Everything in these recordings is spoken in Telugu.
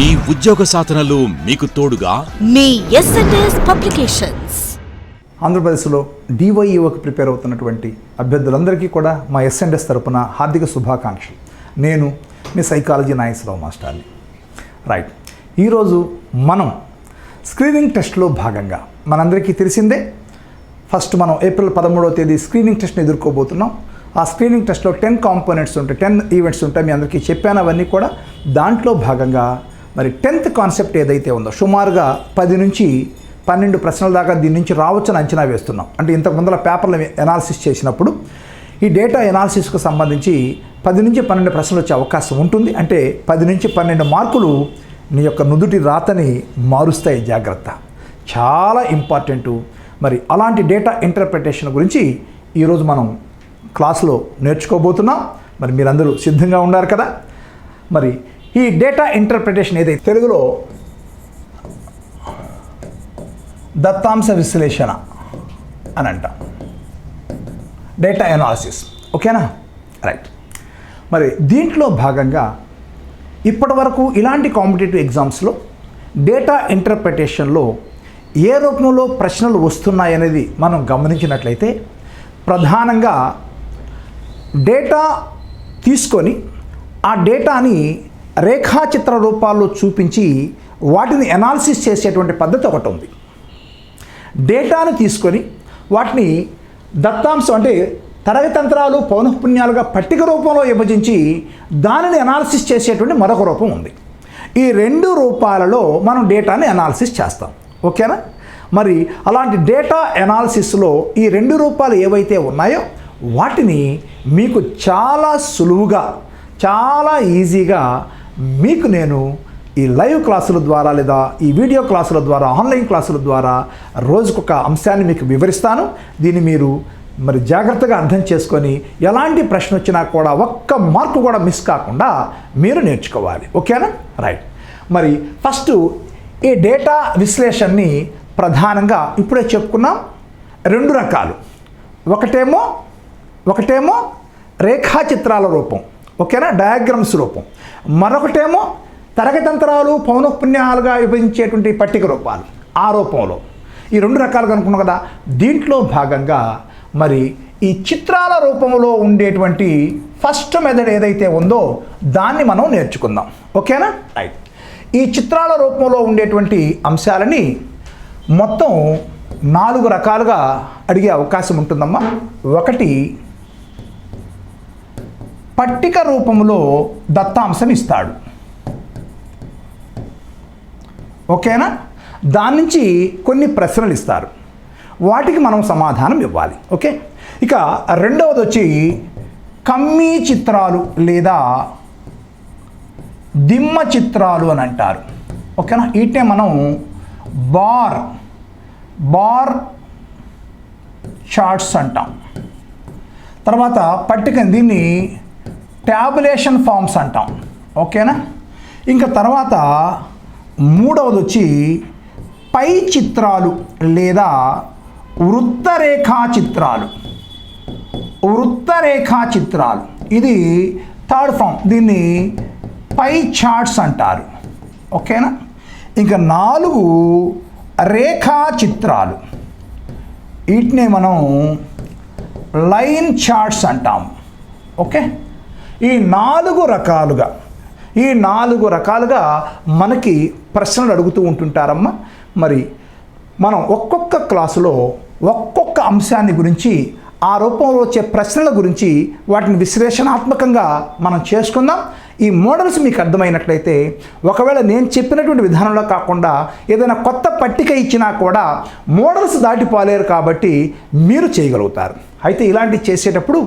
మీ ఉద్యోగ సాధనలో మీకు తోడుగా? మీ ఎస్ఎన్ఎస్ పబ్లికేషన్స్ ఆంధ్రప్రదేశ్లో డివైఈఓకి ప్రిపేర్ అవుతున్నటువంటి అభ్యర్థులందరికీ కూడా మా ఎస్ఎండ్ఎస్ తరపున హార్దిక శుభాకాంక్షలు. నేను మీ సైకాలజీ నాగేశ్వరరావు మాస్టర్ని. రైట్ ఈరోజు మనం స్క్రీనింగ్ టెస్ట్లో భాగంగా మనందరికీ తెలిసిందే ఫస్ట్ మనం ఏప్రిల్ పదమూడవ తేదీ స్క్రీనింగ్ టెస్ట్ని ఎదుర్కోబోతున్నాం. ఆ స్క్రీనింగ్ టెస్ట్లో టెన్ కాంపోనెంట్స్ ఉంటాయి టెన్ ఈవెంట్స్ ఉంటాయి మీ అందరికీ చెప్పాను అవన్నీ కూడా దాంట్లో భాగంగా మరి టెన్త్ కాన్సెప్ట్ ఏదైతే ఉందో సుమారుగా పది నుంచి పన్నెండు ప్రశ్నల దాకా దీని నుంచి రావచ్చని అంచనా వేస్తున్నాం. అంటే ఇంతకు ముందర పేపర్లు ఎనాలిసిస్ చేసినప్పుడు ఈ డేటా ఎనాలిసిస్కు సంబంధించి పది నుంచి పన్నెండు ప్రశ్నలు వచ్చే అవకాశం ఉంటుంది. అంటే పది నుంచి పన్నెండు మార్కులు నీ యొక్క నుదుటి రాతని మారుస్తాయి జాగ్రత్త. చాలా ఇంపార్టెంటు మరి అలాంటి డేటా ఇంటర్ప్రిటేషన్ గురించి ఈరోజు మనం క్లాస్లో నేర్చుకోబోతున్నాం. మరి మీరందరూ సిద్ధంగా ఉన్నారు కదా? మరి ఈ డేటా ఇంటర్ప్రిటేషన్ ఏదైతే తెలుగులో దత్తాంశ విశ్లేషణ అని అంటాం డేటా ఎనాలిసిస్ ఓకేనా రైట్ మరి దీంట్లో భాగంగా ఇప్పటి వరకు ఇలాంటి కాంపిటేటివ్ ఎగ్జామ్స్లో డేటా ఇంటర్ప్రిటేషన్లో ఏ రూపంలో ప్రశ్నలు వస్తున్నాయనేది మనం గమనించినట్లయితే ప్రధానంగా డేటా తీసుకొని ఆ డేటాని రేఖాచిత్ర రూపాల్లో చూపించి వాటిని ఎనాలిసిస్ చేసేటువంటి పద్ధతి ఒకటి ఉంది. డేటాను తీసుకొని వాటిని దత్తాంశం అంటే తరగతంత్రాలు పౌనఃపుణ్యాలుగా పట్టిక రూపంలో విభజించి దానిని ఎనాలిసిస్ చేసేటువంటి మరొక రూపం ఉంది. ఈ రెండు రూపాలలో మనం డేటాని ఎనాలిసిస్ చేస్తాం. ఓకేనా? మరి అలాంటి డేటా ఎనాలిసిస్లో ఈ రెండు రూపాలు ఏవైతే ఉన్నాయో వాటిని మీకు చాలా సులువుగా చాలా ఈజీగా మీకు నేను ఈ లైవ్ క్లాసుల ద్వారా లేదా ఈ వీడియో క్లాసుల ద్వారా ఆన్లైన్ క్లాసుల ద్వారా రోజుకొక అంశాన్ని మీకు వివరిస్తాను. దీన్ని మీరు మరి జాగ్రత్తగా అర్థం చేసుకొని ఎలాంటి ప్రశ్న వచ్చినా కూడా ఒక్క మార్కు కూడా మిస్ కాకుండా మీరు నేర్చుకోవాలి. ఓకేనా? రైట్. మరి ఫస్ట్ ఈ డేటా విశ్లేషణని ప్రధానంగా ఇప్పుడే చెప్పుకున్నాం. రెండు రకాలు. ఒకటేమో ఒకటేమో రేఖాచిత్రాల రూపం. ఓకేనా? డయాగ్రమ్స్ రూపం. మరొకటేమో తరగతంత్రాలు పౌనఃపుణ్యాలుగా విభజించేటువంటి పట్టిక రూపాలు ఆ రూపంలో. ఈ రెండు రకాలుగా అనుకున్నాం కదా. దీంట్లో భాగంగా మరి ఈ చిత్రాల రూపంలో ఉండేటువంటి ఫస్ట్ మెథడ్ ఏదైతే ఉందో దాన్ని మనం నేర్చుకుందాం. ఓకేనా? రైట్ ఈ చిత్రాల రూపంలో ఉండేటువంటి అంశాలని మొత్తం నాలుగు రకాలుగా అడిగే అవకాశం ఉంటుందమ్మా. ఒకటి పట్టిక రూపంలో దత్తాంశం ఇస్తాడు ఓకేనా? దాని నుంచి కొన్ని ప్రశ్నలు ఇస్తారు వాటికి మనం సమాధానం ఇవ్వాలి. ఓకే? ఇక రెండవది వచ్చి కమ్మీ చిత్రాలు లేదా దిమ్మ చిత్రాలు అని అంటారు. ఓకేనా? వీటినే మనం బార్ బార్ చార్ట్స్ అంటాం. తర్వాత పట్టిక దీన్ని ట్యాబులేషన్ ఫామ్స్ అంటాం. ఓకేనా? ఇంకా తర్వాత మూడవది వచ్చి పై చిత్రాలు లేదా వృత్తరేఖా చిత్రాలు వృత్తరేఖా చిత్రాలు ఇది థర్డ్ ఫామ్. దీన్ని పై చార్ట్స్ అంటారు. ఓకేనా? ఇంకా నాలుగు రేఖా చిత్రాలు వీటిని మనం లైన్ చార్ట్స్ అంటాం. ఓకే? ఈ నాలుగు రకాలుగా ఈ నాలుగు రకాలుగా మనకి ప్రశ్నలు అడుగుతూ ఉంటుంటారమ్మా. మరి మనం ఒక్కొక్క క్లాసులో ఒక్కొక్క అంశాన్ని గురించి ఆ రూపంలో వచ్చే ప్రశ్నల గురించి వాటిని విశ్లేషణాత్మకంగా మనం చేసుకుందాం. ఈ మోడల్స్ మీకు అర్థమైనట్లయితే ఒకవేళ నేను చెప్పినటువంటి విధానంలో కాకుండా ఏదైనా కొత్త పట్టిక ఇచ్చినా కూడా మోడల్స్ దాటిపోలేరు కాబట్టి మీరు చేయగలుగుతారు. అయితే ఇలాంటివి చేసేటప్పుడు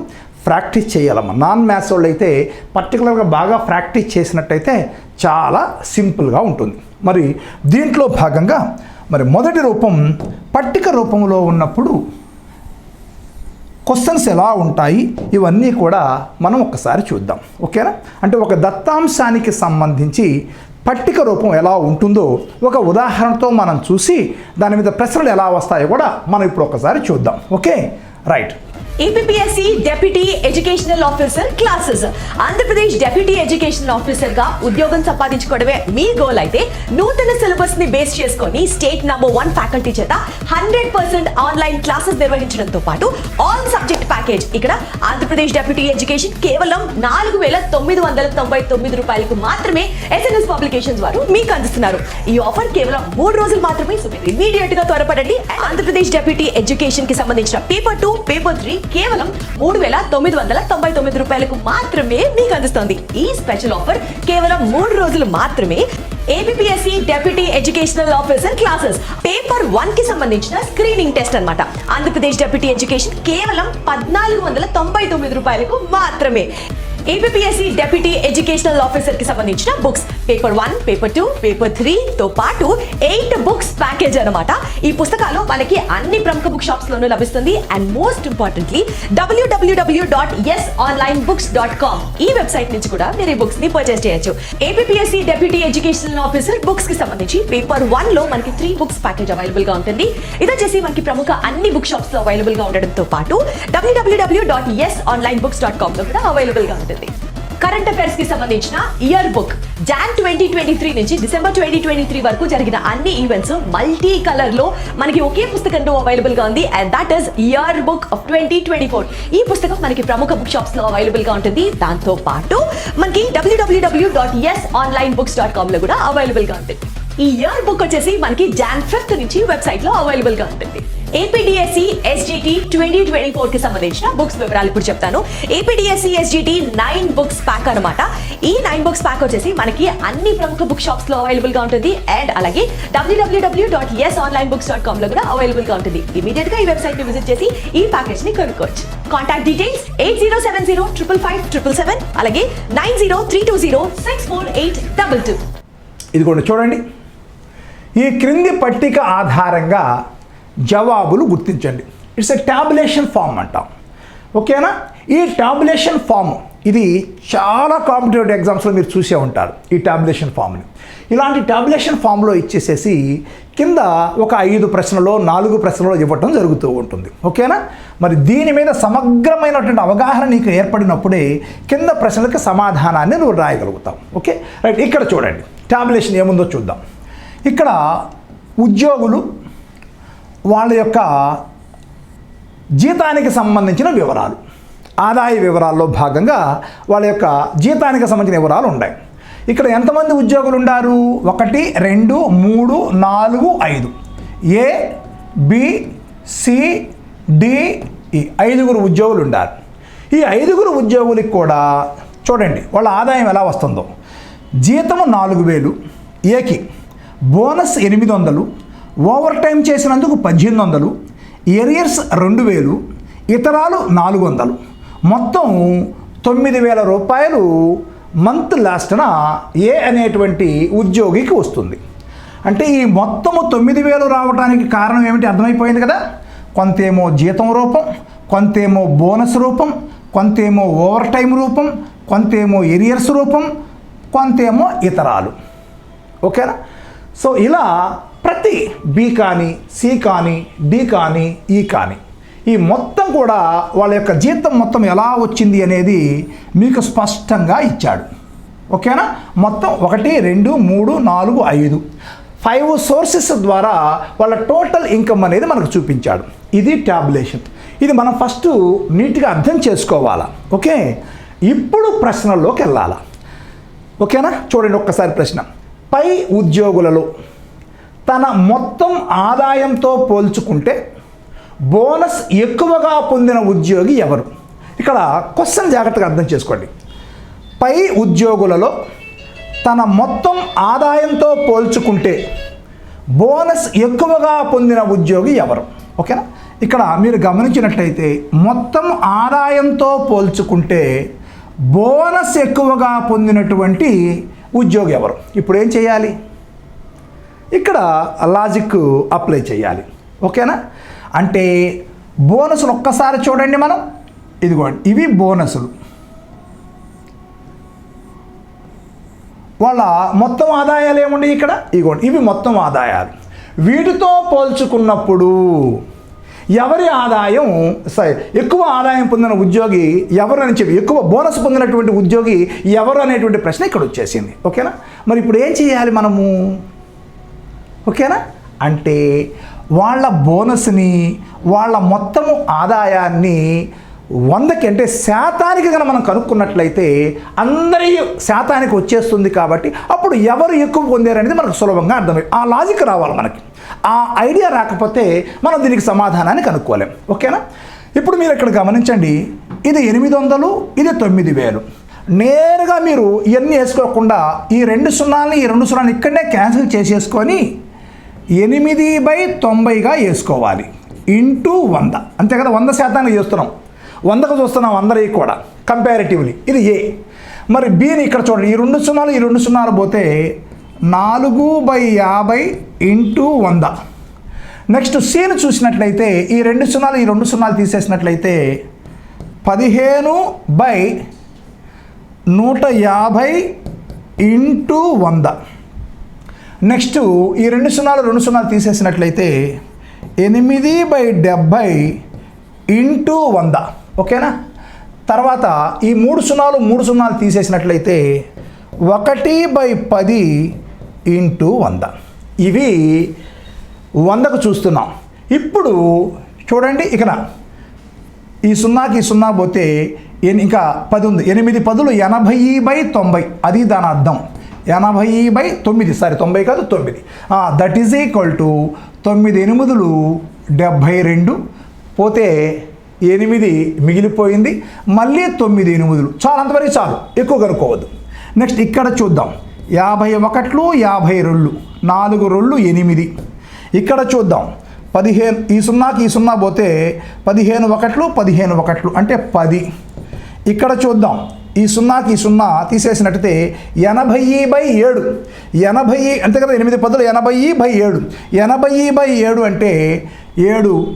ప్రాక్టీస్ చేయాలమ్మా. నాన్ మ్యాథ్స్ వాళ్ళు అయితే పర్టికులర్గా బాగా ప్రాక్టీస్ చేసినట్టయితే చాలా సింపుల్గా ఉంటుంది. మరి దీంట్లో భాగంగా మరి మొదటి రూపం పట్టిక రూపంలో ఉన్నప్పుడు క్వశ్చన్స్ ఎలా ఉంటాయి? ఇవన్నీ కూడా మనం ఒకసారి చూద్దాం. ఓకేనా? అంటే ఒక దత్తాంశానికి సంబంధించి పట్టిక రూపం ఎలా ఉంటుందో ఒక ఉదాహరణతో మనం చూసి దాని మీద ప్రశ్నలు ఎలా వస్తాయో కూడా మనం ఇప్పుడు ఒకసారి చూద్దాం. Okay? Right. APSC deputy educational officer classes Andhra Pradesh deputy educational ఆఫీసర్గా ఉద్యోగం సంపాదించుకోవడమే మీ గోల్ అయితే నూతన సిలబస్ని బేస్ చేసుకొని స్టేట్ నంబర్ వన్ ఫ్యాకల్టీ చేత హండ్రెడ్ పర్సెంట్ ఆన్లైన్ క్లాసెస్ నిర్వహించడంతో పాటు ఆల్ సబ్జెక్ట్ ప్యాకేజ్ ఇక్కడ ఆంధ్రప్రదేశ్ డెప్యూటీ ఎడ్యుకేషన్ కేవలం నాలుగు వేల తొమ్మిది వందల తొంభై తొమ్మిది రూపాయలకు మాత్రమే ఎస్ఎన్ఎస్ పబ్లికేషన్స్ వారు మీకు అందిస్తున్నారు. ఈ ఆఫర్ కేవలం మూడు రోజులు మాత్రమే సో మీరు ఇమీడియట్గా త్వరపడండి. ఆంధ్రప్రదేశ్ డెప్యూటీ ఎడ్యుకేషన్కి సంబంధించిన పేపర్ టూ పేపర్ త్రీ కేవలం మూడు వేల తొమ్మిది వందల తొంభై తొమ్మిది రూపాయలకు మాత్రమే మీకు అందిస్తోంది. ఈ స్పెషల్ ఆఫర్ కేవలం మూడు రోజులు మాత్రమే ABPSC deputy educational officer classes paper వన్కి సంబంధించిన స్క్రీనింగ్ టెస్ట్ అన్నమాట. ఆంధ్రప్రదేశ్ డెప్యూటీ ఎడ్యుకేషన్ కేవలం పద్నాలుగు వందల తొంభై తొమ్మిది రూపాయలకు మాత్రమే. ఏపీఎస్సి డెప్యూటీ ఎడ్యుకేషనల్ ఆఫీసర్కి సంబంధించిన books paper one paper two paper three తో పాటు ఎయిట్ బుక్స్ ప్యాకేజ్ అనమాట ఈ పుస్తకాలు మనకి అన్ని ప్రముఖ బుక్ షాప్స్ లోనూ లభిస్తుంది. And most importantly WWW dot S online books dot com ఈ వెబ్సైట్ నుంచి కూడా మీరు ఈ బుక్స్ని పర్చేస్ చేయొచ్చు. ఏపీఎస్సి డెప్యూటీ ఎడ్యుకేషనల్ ఆఫీసర్ బుక్స్కి సంబంధించి పేపర్ వన్లో మనకి త్రీ బుక్స్ ప్యాకేజ్ అవైలబుల్గా ఉంటుంది. ఇది వచ్చేసి మనకి ప్రముఖ అన్ని బుక్ షాప్స్లో అవైలబుల్గా ఉండడంతో పాటు WWW dot S online books dot కామ్లో కూడా అవైలబుల్గా ఉంటుంది. కరెంట్ అఫైర్స్కి సంబంధించిన year book Jan twenty twenty three నుంచి డిసెంబర్ ట్వంటీ ట్వంటీ త్రీ వరకు జరిగిన అన్ని ఈవెంట్స్ మల్టీ కలర్లో మనకి ఒకే పుస్తకంలో అవైలబుల్గా ఉంది. And that is year book of twenty twenty four ఈ పుస్తకం మనకి ప్రముఖ బుక్ షాప్స్లో అవైలబుల్గా ఉంటుంది. దాంతో పాటు మనకి WWW dot S online books dot కామ్లో కూడా అవైలబుల్గా ఉంటుంది. ఈ ఇయర్ బుక్ వచ్చేసి మనకి జాన్ ఫిఫ్త్ నుంచి వెబ్సైట్లో అవైలబుల్గా ఉంటుంది. ఏపీడిఎస్సి ఎస్జిటి ట్వంటీ ట్వంటీ ఫోర్కి సంబంధించిన బుక్స్ వివరాలు ఇప్పుడు చెప్తాను. APDSC SGT nine books pack అనమాట ఈ నైన్ బుక్స్ ప్యాక్ వచ్చేసి మనకి అన్ని ప్రముఖ బుక్ షాప్స్లో అవైలబుల్గా ఉంటుంది. అండ్ అలాగే WWW dot S online books dot కామ్లో కూడా అవైలబుల్గా ఉంటుంది. ఇమీడియట్గా ఈ వెబ్సైట్ని విజిట్ చేసి ఈ ప్యాకేజ్ని కొనుక్కోవచ్చు. Contact details eight zero seven zero triple five triple seven అలాగే nine zero three two zero six four eight double two ఇదిగోండి చూడండి. ఈ క్రింది పట్టిక ఆధారంగా జవాబులు గుర్తించండి. ఇట్స్ ఎ టాబులేషన్ ఫామ్ అంటాం. ఓకేనా ఈ టాబులేషన్ ఫామ్ ఇది చాలా కాంపిటేటివ్ ఎగ్జామ్స్లో మీరు చూసే ఉంటారు ఈ టాబులేషన్ ఫామ్ని ఇలాంటి టాబులేషన్ ఫామ్లో ఇచ్చేసేసి కింద ఒక ఐదు ప్రశ్నలో నాలుగు ప్రశ్నలో ఇవ్వటం జరుగుతూ ఉంటుంది. ఓకేనా మరి దీని మీద సమగ్రమైనటువంటి అవగాహన నీకు ఏర్పడినప్పుడే కింద ప్రశ్నలకు సమాధానాన్ని నువ్వు రాయగలుగుతావు. ఓకే రైట్ ఇక్కడ చూడండి. టాబులేషన్ ఏముందో చూద్దాం. ఇక్కడ ఉద్యోగులు వాళ్ళ యొక్క జీతానికి సంబంధించిన వివరాలు. ఆదాయ వివరాల్లో భాగంగా వాళ్ళ యొక్క జీతానికి సంబంధించిన వివరాలు ఉన్నాయి ఇక్కడ ఎంతమంది ఉద్యోగులు ఉన్నారు ఒకటి రెండు మూడు నాలుగు ఐదు. ఏ బి సి డి ఈ ఐదుగురు ఉద్యోగులు ఉన్నారు ఈ ఐదుగురు ఉద్యోగులకి కూడా చూడండి వాళ్ళ ఆదాయం ఎలా వస్తుందో. జీతము నాలుగు వేలు ఏకి బోనస్ ఎనిమిది వందలు ఓవర్ టైం చేసినందుకు పద్దెనిమిది వందలు ఎరియర్స్ రెండు వేలు ఇతరాలు నాలుగు వందలు. మొత్తం తొమ్మిది వేల రూపాయలు మంత్ లాస్ట్న ఏ అనేటువంటి ఉద్యోగికి వస్తుంది. అంటే ఈ మొత్తము తొమ్మిది వేలు రావడానికి కారణం ఏమిటి అర్థమైపోయింది కదా? కొంతేమో జీతం రూపం కొంతేమో బోనస్ రూపం కొంతేమో ఓవర్ టైం రూపం కొంతేమో ఎరియర్స్ రూపం కొంతేమో ఇతరాలు. ఓకేనా? సో ఇలా ప్రతి బి కానీ సి కానీ డి కానీ ఈ కానీ. ఈ మొత్తం కూడా వాళ్ళ యొక్క జీతం మొత్తం ఎలా వచ్చింది అనేది మీకు స్పష్టంగా ఇచ్చాడు. ఓకేనా? మొత్తం ఒకటి రెండు మూడు నాలుగు ఐదు. ఫైవ్ సోర్సెస్ ద్వారా వాళ్ళ టోటల్ ఇన్కమ్ అనేది మనకు చూపించాడు. ఇది ట్యాబ్లేషన్ ఇది మనం ఫస్ట్ నీట్గా అర్థం చేసుకోవాలా. ఓకే? ఇప్పుడు ప్రశ్నల్లోకి వెళ్ళాలా. ఓకేనా? చూడండి ఒక్కసారి ప్రశ్న. పై ఉద్యోగులలో తన మొత్తం ఆదాయంతో పోల్చుకుంటే బోనస్ ఎక్కువగా పొందిన ఉద్యోగి ఎవరు? ఇక్కడ క్వశ్చన్ జాగ్రత్తగా అర్థం చేసుకోండి. పై ఉద్యోగులలో తన మొత్తం ఆదాయంతో పోల్చుకుంటే బోనస్ ఎక్కువగా పొందిన ఉద్యోగి ఎవరు? ఓకేనా? ఇక్కడ మీరు గమనించినట్లయితే మొత్తం ఆదాయంతో పోల్చుకుంటే బోనస్ ఎక్కువగా పొందినటువంటి ఉద్యోగి ఎవరు? ఇప్పుడు ఏం చేయాలి? ఇక్కడ లాజిక్ అప్లై చేయాలి. ఓకేనా? అంటే బోనసులు ఒక్కసారి చూడండి మనం. ఇదిగోండి ఇవి బోనసులు. వాళ్ళ మొత్తం ఆదాయాలు ఏముండి ఇక్కడ? ఇదిగోండి ఇవి మొత్తం ఆదాయాలు. వీటితో పోల్చుకున్నప్పుడు ఎవరి ఆదాయం సరే ఎక్కువ ఆదాయం పొందిన ఉద్యోగి ఎవరు అని చెప్పి ఎక్కువ బోనస్ పొందినటువంటి ఉద్యోగి ఎవరు అనేటువంటి ప్రశ్న ఇక్కడ వచ్చేసింది. ఓకేనా? మరి ఇప్పుడు ఏం చేయాలి మనము? ఓకేనా? అంటే వాళ్ళ బోనస్ని వాళ్ళ మొత్తము ఆదాయాన్ని వందకి అంటే శాతానికి కనుక మనం కనుక్కున్నట్లయితే అందరి శాతానికి వచ్చేస్తుంది కాబట్టి అప్పుడు ఎవరు ఎక్కువ పొందారనేది మనకు సులభంగా అర్థమై ఆ లాజిక్ రావాలి మనకి. ఆ ఐడియా రాకపోతే మనం దీనికి సమాధానాన్ని కనుక్కోలేం. ఓకేనా? ఇప్పుడు మీరు ఇక్కడ గమనించండి. ఇది ఎనిమిది వందలు ఇది తొమ్మిది వేలు. నేరుగా మీరు ఇవన్నీ వేసుకోకుండా ఈ రెండు సున్నాలని ఈ రెండు సున్నాలు ఇక్కడనే క్యాన్సిల్ చేసేసుకొని ఎనిమిది బై తొంభైగా వేసుకోవాలి. ఇంటూ వంద. అంతే కదా వంద శాతానికి చేస్తున్నాం. వందకు చూస్తున్నాం అందరికీ కూడా కంపారిటివ్లీ ఇది ఏ? మరి బీని ఇక్కడ చూడండి. ఈ రెండు సున్నాలు ఈ రెండు సున్నాలు పోతే నాలుగు బై యాభై ఇంటూ వంద. నెక్స్ట్ సీని చూసినట్లయితే ఈ రెండు సున్నాలు ఈ రెండు సున్నాలు తీసేసినట్లయితే పదిహేను బై నూట యాభై ఇంటూ వంద. నెక్స్ట్ ఈ రెండు సున్నాలు రెండు సున్నాలు తీసేసినట్లయితే ఎనిమిది బై డెబ్భై ఇంటూ వంద. ఓకేనా? తర్వాత ఈ మూడు సున్నాలు మూడు సున్నాలు తీసేసినట్లయితే ఒకటి బై పది ఇంటూ వంద. ఇవి వందకు చూస్తున్నాం. ఇప్పుడు చూడండి ఇక్కడ. ఈ సున్నాకి సున్నా పోతే ఇంకా పది ఉంది. ఎనిమిది పదులు ఎనభై బై తొంభై. అది దాని అర్థం. ఎనభై బై తొమ్మిది. సారీ తొంభై కాదు తొమ్మిది. దట్ ఈజ్ ఈక్వల్ టు తొమ్మిది ఎనిమిదిలు డెబ్భై రెండు. పోతే ఎనిమిది మిగిలిపోయింది. మళ్ళీ తొమ్మిది ఎనిమిదిలు. చాలు అంతవరకు చాలు. ఎక్కువ కనుక్కోవద్దు. నెక్స్ట్ ఇక్కడ చూద్దాం. యాభై ఒకట్లు యాభై రెండు. నాలుగు రెండు ఎనిమిది. ఇక్కడ చూద్దాం. పదిహేను ఈ సున్నాకి ఈ సున్నా పోతే పదిహేను ఒకట్లు పదిహేను ఒకట్లు. అంటే పది. ఇక్కడ చూద్దాం. ఈ సున్నాకి ఈ సున్నా తీసేసినట్టయితే ఎనభై బై ఏడు. ఎనభై అంతే కదా ఎనిమిది పదులు ఎనభై బై ఏడు. ఎనభై బై ఏడు అంటే ఏడు.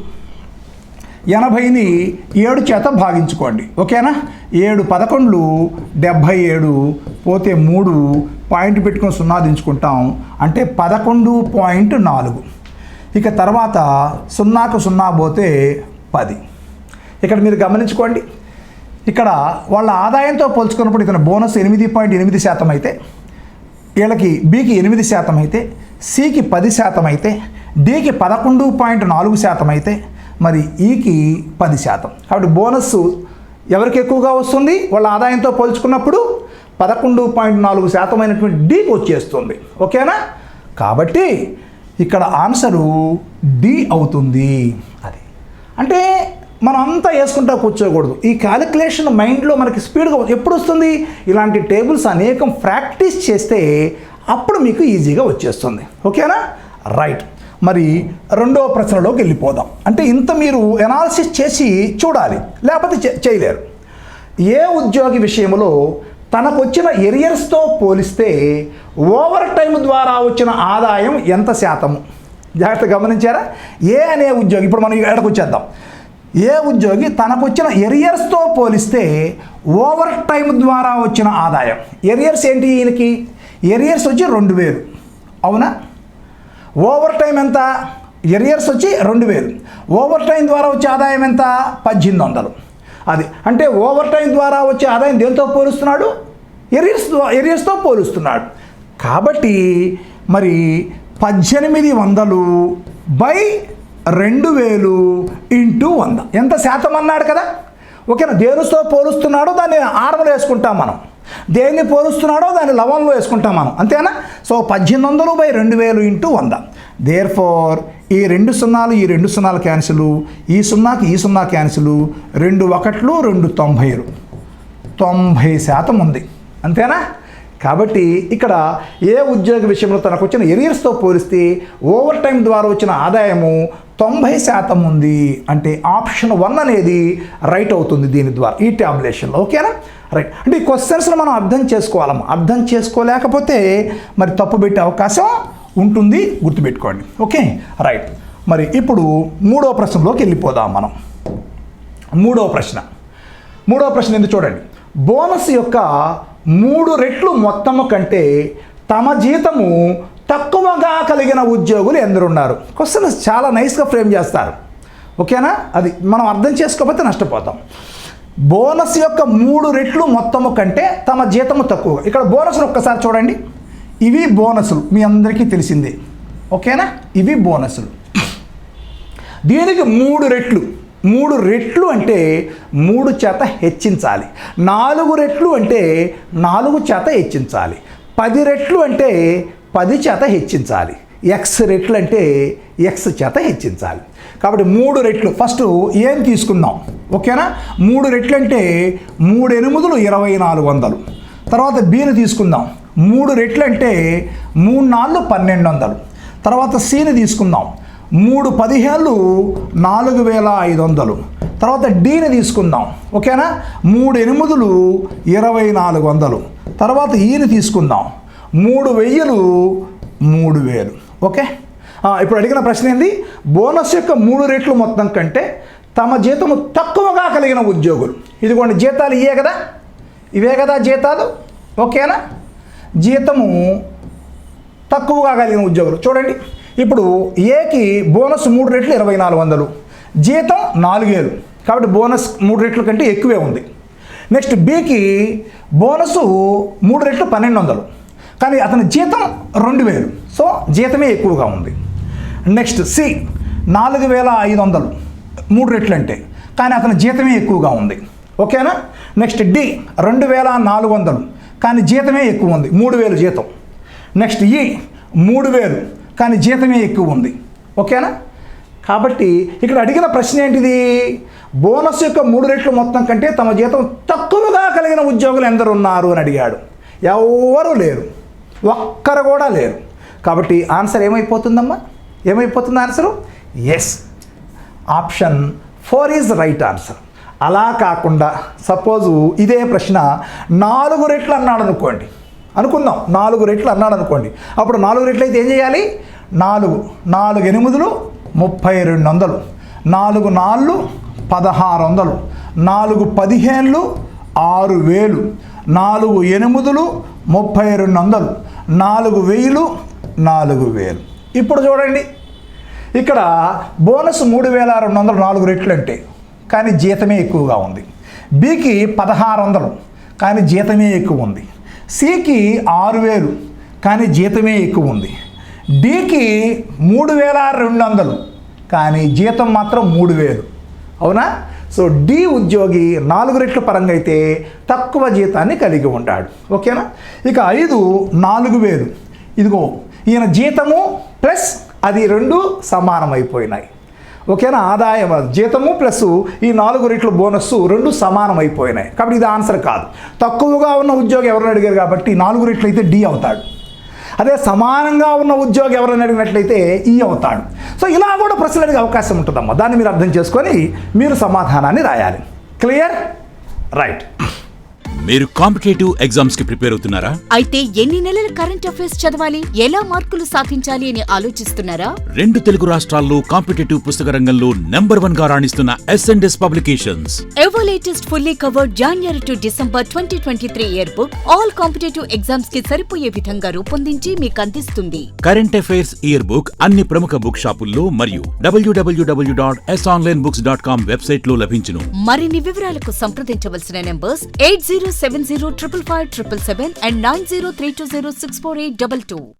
ఎనభైని ఏడు చేత భాగించుకోండి. ఓకేనా? ఏడు పదకొండ్లు డెబ్భై ఏడు పోతే మూడు. పాయింట్ పెట్టుకొని సున్నా దించుకుంటాం. అంటే పదకొండు పాయింట్ నాలుగు. ఇక తర్వాత సున్నాకు సున్నా పోతే పది. ఇక్కడ మీరు గమనించుకోండి. ఇక్కడ వాళ్ళ ఆదాయంతో పోల్చుకున్నప్పుడు ఇతను బోనస్ ఎనిమిది పాయింట్ ఎనిమిది శాతం అయితే వీళ్ళకి బీకి ఎనిమిది శాతం అయితే సికి పది శాతం అయితే డికి పదకొండు పాయింట్ నాలుగు శాతం అయితే మరి ఈకి పది శాతం. కాబట్టి బోనస్ ఎవరికి ఎక్కువగా వస్తుంది? వాళ్ళ ఆదాయంతో పోల్చుకున్నప్పుడు పదకొండు పాయింట్ నాలుగు శాతం అయినటువంటి డీకి వచ్చేస్తుంది. ఓకేనా? కాబట్టి ఇక్కడ ఆన్సరు డి అవుతుంది. అది. అంటే మనం అంతా వేసుకుంటా కూర్చోకూడదు. ఈ క్యాలిక్యులేషన్ మైండ్లో మనకి స్పీడ్గా ఎప్పుడు వస్తుంది ఇలాంటి టేబుల్స్ అనేకం ప్రాక్టీస్ చేస్తే అప్పుడు మీకు ఈజీగా వచ్చేస్తుంది. ఓకేనా? రైట్ మరి రెండవ ప్రశ్నలోకి వెళ్ళిపోదాం. అంటే ఇంత మీరు ఎనాలిసిస్ చేసి చూడాలి. లేకపోతే చేయలేరు. ఏ ఉద్యోగి విషయంలో తనకు వచ్చిన ఎరియర్స్తో పోలిస్తే ఓవర్ టైం ద్వారా వచ్చిన ఆదాయం ఎంత శాతము? జాగ్రత్త గమనించారా? ఏ అనే ఉద్యోగి ఇప్పుడు మనం ఎక్కడికి వచ్చేద్దాం. ఏ ఉద్యోగి తనకు వచ్చిన ఎరియర్స్తో పోలిస్తే ఓవర్ టైం ద్వారా వచ్చిన ఆదాయం. ఎరియర్స్ ఏంటి ఈయనకి? ఎరియర్స్ వచ్చి రెండు వేలు. అవునా? ఓవర్ టైం ఎంత? ఎరియర్స్ వచ్చి రెండు వేలు. ఓవర్ టైం ద్వారా వచ్చే ఆదాయం ఎంత? పద్దెనిమిది వందలు. అది అంటే ఓవర్ టైం ద్వారా వచ్చే ఆదాయం దేనితో పోలుస్తున్నాడు? ఎరియర్స్ ఎరియర్స్తో పోలుస్తున్నాడు. కాబట్టి మరి పద్దెనిమిది వందలు బై రెండు వేలు ఇంటూ వంద. ఎంత శాతం అన్నాడు కదా? ఓకేనా? దేనితో పోలుస్తున్నాడో దాన్ని ఆర్మలు వేసుకుంటాం మనం. దేన్ని పోలుస్తున్నాడో దాన్ని లవంలో వేసుకుంటాం మనం. అంతేనా? సో పద్దెనిమిది వందలు బై రెండు వేలు ఇంటూ వంద. దేర్ ఫోర్ ఈ రెండు సున్నాలు ఈ రెండు సున్నాలు క్యాన్సిల్ ఈ సున్నాకి ఈ సున్నా క్యాన్సిల్ రెండు ఒకట్లు రెండు తొంభైలు. తొంభై శాతం ఉంది. అంతేనా? కాబట్టి ఇక్కడ ఏ ఉద్యోగ విషయంలో తనకు వచ్చిన ఎరియర్స్తో పోలిస్తే ఓవర్ టైం ద్వారా వచ్చిన ఆదాయము తొంభై శాతం ఉంది అంటే ఆప్షన్ వన్ అనేది రైట్ అవుతుంది దీని ద్వారా ఈ ట్యాబ్లేషన్లో ఓకేనా? రైట్. అంటే ఈ క్వశ్చన్స్ను మనం అర్థం చేసుకోవాలమ్మా. అర్థం చేసుకోలేకపోతే మరి తప్పు పెట్టే అవకాశం ఉంటుంది. గుర్తుపెట్టుకోండి. ఓకే? రైట్. మరి ఇప్పుడు మూడో ప్రశ్నలోకి వెళ్ళిపోదాం మనం. మూడో ప్రశ్న. మూడో ప్రశ్న ఎందుకు చూడండి. బోనస్ యొక్క మూడు రెట్లు మొత్తము కంటే తమ జీతము తక్కువగా కలిగిన ఉద్యోగులు ఎందరున్నారు? క్వశ్చన్ చాలా నైస్గా ఫ్రేమ్ చేస్తారు. ఓకేనా? అది మనం అర్థం చేసుకోకపోతే నష్టపోతాం. బోనస్ యొక్క మూడు రెట్లు మొత్తము కంటే తమ జీతము తక్కువ ఇక్కడ బోనస్లు ఒక్కసారి చూడండి. ఇవి బోనసులు మీ అందరికీ తెలిసిందే. ఓకేనా? ఇవి బోనసులు దీనికి మూడు రెట్లు. మూడు రెట్లు అంటే మూడు చేత హెచ్చించాలి. నాలుగు రెట్లు అంటే నాలుగు చేత హెచ్చించాలి. పది రెట్లు అంటే పది చేత హెచ్చించాలి. ఎక్స్ రెట్లు అంటే ఎక్స్ చేత హెచ్చించాలి. కాబట్టి మూడు రెట్లు. ఫస్ట్ ఏం తీసుకుందాం ఓకేనా? మూడు రెట్లు అంటే మూడు ఎనిమిదిలు ఇరవై నాలుగు వందలు. తర్వాత బీని తీసుకుందాం. మూడు రెట్లు అంటే మూడు నాలుగు పన్నెండు వందలు. తర్వాత సీని తీసుకుందాం. మూడు పదిహేళ్ళు నాలుగు వేల ఐదు వందలు. తర్వాత డీని తీసుకుందాం. ఓకేనా? మూడు ఎనిమిదిలు ఇరవై నాలుగు వందలు. తర్వాత ఈని తీసుకుందాం. మూడు వెయ్యిలు మూడు వేలు. ఓకే? ఇప్పుడు అడిగిన ప్రశ్న ఏంది? బోనస్ యొక్క మూడు రెట్లు మొత్తం కంటే తమ జీతము తక్కువగా కలిగిన ఉద్యోగులు. ఇదిగోండి జీతాలు ఇవే కదా? ఇవే కదా జీతాలు? ఓకేనా? జీతము తక్కువగా కలిగిన ఉద్యోగులు. చూడండి ఇప్పుడు ఏకి బోనస్ మూడు రెట్లు ఇరవై నాలుగు వందలు. జీతం నాలుగేలు కాబట్టి బోనస్ మూడు రెట్ల కంటే ఎక్కువే ఉంది. నెక్స్ట్ బీకి బోనస్ మూడు రెట్లు పన్నెండు వందలు. కానీ అతని జీతం రెండు వేలు. సో జీతమే ఎక్కువగా ఉంది. నెక్స్ట్ సి నాలుగు వేల ఐదు వందలు. మూడు రెట్లు అంటే కానీ అతని జీతమే ఎక్కువగా ఉంది. ఓకేనా? నెక్స్ట్ డి రెండు వేల నాలుగు వందలు. కానీ జీతమే ఎక్కువ ఉంది. మూడు వేలు జీతం. నెక్స్ట్ ఈ e, మూడు వేలు. కానీ జీతమే ఎక్కువ ఉంది. ఓకేనా? కాబట్టి ఇక్కడ అడిగిన ప్రశ్న ఏంటిది? బోనస్ యొక్క మూడు రెట్లు మొత్తం కంటే తమ జీతం తక్కువగా కలిగిన ఉద్యోగులు ఎందరు ఉన్నారు అని అడిగాడు. ఎవరూ లేరు. ఒక్కరు కూడా లేరు. కాబట్టి ఆన్సర్ ఏమైపోతుందమ్మా? ఏమైపోతుంది answer? Yes option four is right answer అలా కాకుండా సపోజు ఇదే ప్రశ్న నాలుగు రెట్లు అన్నాడు అనుకోండి. అనుకుందాం నాలుగు రెట్లు అన్నాడు అనుకోండి. అప్పుడు నాలుగు రెట్లు అయితే ఏం చేయాలి? నాలుగు నాలుగు ఎనిమిదిలు ముప్పై రెండు వందలు. నాలుగు నాళ్ళు పదహారు వందలు. నాలుగు పదిహేనులు ఆరు వేలు. నాలుగు ఎనిమిదిలు ముప్పై రెండు వందలు. నాలుగు వెయ్యిలు నాలుగు వేలు. ఇప్పుడు చూడండి. ఇక్కడ బోనస్ మూడు వేల రెండు వందలు నాలుగు రెట్లు అంటే కానీ జీతమే ఎక్కువగా ఉంది. బికి పదహారు వందలు కానీ జీతమే ఎక్కువ ఉంది. సికి ఆరు వేలు కానీ జీతమే ఎక్కువ ఉంది. డికి మూడు వేల రెండు వందలు కానీ జీతం మాత్రం మూడు వేలు. అవునా? సో డి ఉద్యోగి నాలుగు రెట్ల పరంగా అయితే తక్కువ జీతాన్ని కలిగి ఉంటాడు ఓకేనా? ఇక ఐదు నాలుగు వేలు. ఇదిగో ఈయన జీతము ప్లస్ అది రెండు సమానమైపోయినాయి. ఓకేనా? ఆదాయం జీతము ప్లస్ ఈ నాలుగు రెట్ల బోనస్సు రెండు సమానమైపోయినాయి. కాబట్టి ఇది ఆన్సర్ కాదు. తక్కువగా ఉన్న ఉద్యోగి ఎవరిని అడిగారు కాబట్టి నాలుగు రెట్లు అయితే డి అవుతాడు. అదే సమానంగా ఉన్న ఉద్యోగి ఎవరైనా అడిగినట్లయితే ఈ అవుతాడు. సో ఇలా కూడా ప్రశ్నలు అడిగే అవకాశం ఉంటుందమ్మా. దాన్ని మీరు అర్థం చేసుకొని మీరు సమాధానాన్ని రాయాలి. క్లియర్? రైట్. మీరు కాంపిటేటివ్ ఎగ్జామ్స్కి ప్రిపేర్ అవుతున్నారా? అయితే ఎన్ని నెలల కరెంట్ అఫైర్స్ చదవాలి? ఎలా మార్కులు సాధించాలి అని ఆలోచిస్తున్నారా? రెండు తెలుగు రాష్ట్రాల్లో కాంపిటేటివ్ పుస్తక రంగంలో నెంబర్ వన్గా రాణిస్తున్న S and S publications. ఎవో latest fully covered January to December twenty twenty three year book all competitive ఎగ్జామ్స్కి సరిపోయే విధంగా రూపొందించి మీకు అందిస్తుంది. కరెంట్ అఫైర్స్ ఇయర్ బుక్ అన్ని ప్రముఖ బుక్ షాపుల్లో మరియు WWW dot S online books dot com వెబ్సైట్లో లభించును. మరిన్ని వివరాలకు సంప్రదించవలసిన numbers eight zero seven zero triple five triple seven and nine zero three two zero six four eight double two.